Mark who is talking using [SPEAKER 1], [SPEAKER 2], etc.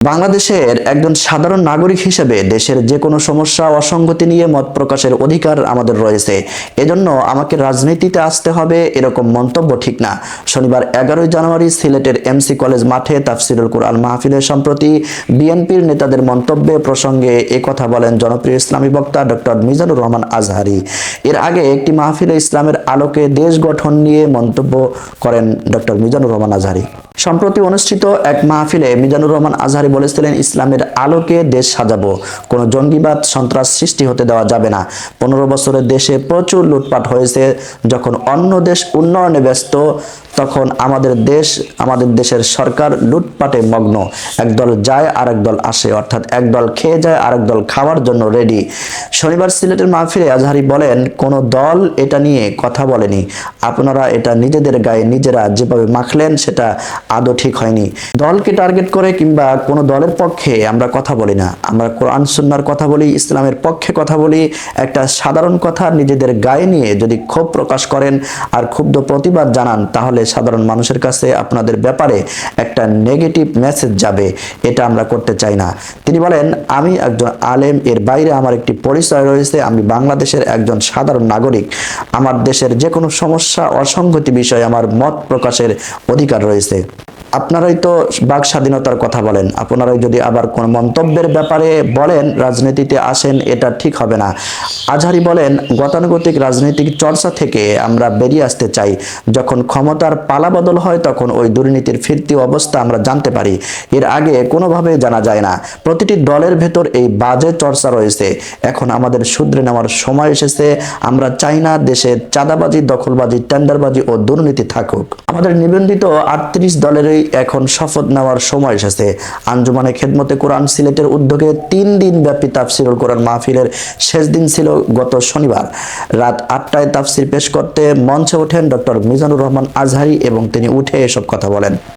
[SPEAKER 1] বাংলাদেশের একজন সাধারণ নাগরিক হিসেবে দেশের যে কোনো সমস্যা অসঙ্গতি নিয়ে মত প্রকাশের অধিকার আমাদের রয়েছে। এজন্য আমাকে রাজনীতিতে আসতে হবে এরকম মন্তব্য ঠিক না। শনিবার এগারোই জানুয়ারি সিলেটের এমসি কলেজ মাঠে তাফসিরুল কুরআন মাহফিলের সম্প্রতি বিএনপির নেতাদের মন্তব্যে প্রসঙ্গে কথা বলেন জনপ্রিয় ইসলামী বক্তা ডক্টর মিজানুর রহমান আজহারি। এর আগে একটি মাহফিলে ইসলামের আলোকে দেশ গঠন নিয়ে মন্তব্য করেন ডক্টর মিজানুর রহমান আজহারি। সম্প্রতি অনুষ্ঠিত এক মাহফিলে মিজানুর রহমান আজহারি বলেছিলেন, ইসলামের আলোকে দেশ সাজাবো। কোনো জঙ্গিবাদ, সন্ত্রাস সৃষ্টি হতে দেওয়া যাবে না। পনেরো বছরের দেশে প্রচুর লুটপাট হয়েছে। যখন অন্য দেশ উন্নয়নে ব্যস্ত, তখন আমাদের দেশ, আমাদের দেশের সরকার লুটপাটে মগ্ন। একদল যায় আর দল আসে। অর্থাৎ একদল খেয়ে যায় আর দল খাওয়ার জন্য রেডি শনিবার সিলেটের মাহফিলে আজহারি বলেন, কোন দল এটা নিয়ে কথা বলেনি। আপনারা এটা নিজেদের গায়ে নিজেরা যেভাবে মাখলেন, সেটা আদৌ ঠিক হয়নি। দলকে টার্গেট করে কিংবা কোনো দলের পক্ষে আমরা কথা বলি না। আমরা কোরআন, সুন্নার কথা বলি, ইসলামের পক্ষে কথা বলি। একটা সাধারণ কথা নিজেদের গায়ে নিয়ে যদি ক্ষোভ প্রকাশ করেন আর ক্ষুব্ধ প্রতিবাদ জানান, তাহলে সাধারণ মানুষের কাছে আপনাদের ব্যাপারে একটা নেগেটিভ মেসেজ যাবে। এটা আমরা করতে চাই না। তিনি বলেন, আমি একজন আলেম, এর বাইরে আমার একটি পরিচয় রয়েছে। আমি বাংলাদেশের একজন সাধারণ নাগরিক। আমার দেশের যে কোনো সমস্যা, অসঙ্গতি বিষয়ে আমার মত প্রকাশের অধিকার রয়েছে। আপনারাই তো বাক স্বাধীনতার কথা বলেন, আপনারাই যদি আবার কোন মন্তব্যের ব্যাপারে বলেন, রাজনীতিতে আসেন, এটা ঠিক হবে না। আজহারি বলেন, গতানুগতিক রাজনৈতিক চর্চা থেকে আমরা বেরিয়ে আসতে চাই। যখন ক্ষমতার পালাবদল হয়, তখন ওই দুর্নীতির ফিরতি অবস্থা আমরা জানতে পারি। এর আগে কোনোভাবে জানা যায় না। প্রতিটি দলের ভেতর এই বাজে চর্চা রয়েছে। এখন আমাদের শুধরে নেওয়ার সময় এসেছে। আমরা চাই না দেশে চাঁদাবাজি, দখলবাজি, টেন্ডারবাজি ও দুর্নীতি থাকুক। আমাদের নিবন্ধিত আটত্রিশ এখন শপথ নেওয়ার সময় এসেছে। আঞ্জুমানে খেদমতে কোরআন সিলেটের উদ্যোগে তিন দিন ব্যাপী তাফসিরুল কোরআন মাহফিলের শেষ দিন ছিল গত শনিবার। রাত আটটায় তাফসির পেশ করতে মঞ্চে ওঠেন ডক্টর মিজানুর রহমান আজহারি এবং তিনি উঠে এসব কথা বলেন।